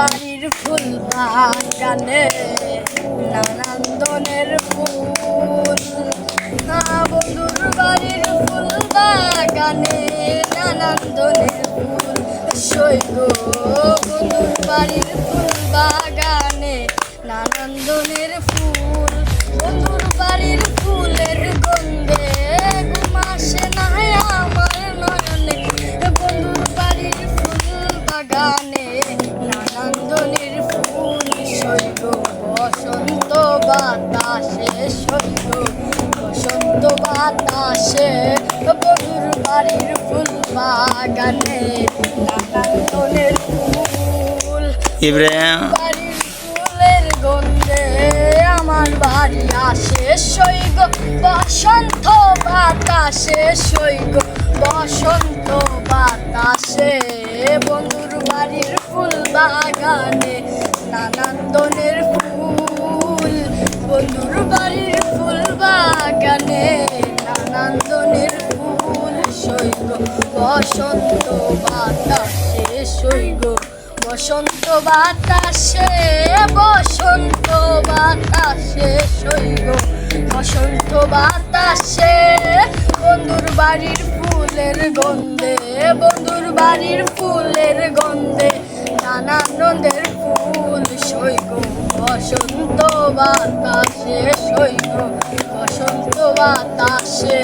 বাড়ির ফুল বাগানে নানান ধরনের ফুল। না বন্ধুর বাড়ির ফুল বাগানে নানান ধরনের ফুল সৈগ বন্ধুর বাড়ির ফুল বাগানে নানান ধরনের ফুল। বন্ধুর বাড়ির ফুলের গন্ধে ঘুম আসে না আমার নয়নে। বন্ধুর বাড়ির ফুল বাগানে বাতাসে সৈগ বসন্ত বাতাসে বন্ধুর বাড়ির ফুল বাগানে নানান ফুল। ইব্রাহিম। বাড়ির ফুলের গন্ধে আমার বাড়ি আসে সৈগ বসন্ত বাতাসে সৈগ বসন্ত বাতাসে বন্ধুর বাড়ির ফুল বাগানে নানান বসন্ত বাতাসে সৈগ বসন্ত বাতাসে বসন্ত বাতাসে সৈগ বসন্ত বাতাসে, বন্ধুর বাড়ির ফুলের গন্ধে, বন্ধুর বাড়ির ফুলের গন্ধে নানা নন্দের ফুল সৈগ বসন্ত বাতাসে সৈগ বসন্ত বাতাসে